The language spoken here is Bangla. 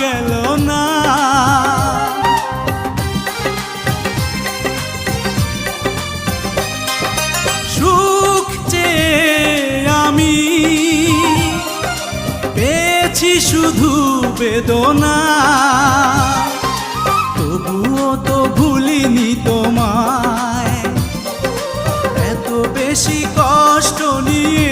গেল না। সুখ যে আমি পেয়েছি শুধু বেদনা। তবুও তো ভুলিনি তোমায়। এত বেশি কষ্ট নিয়ে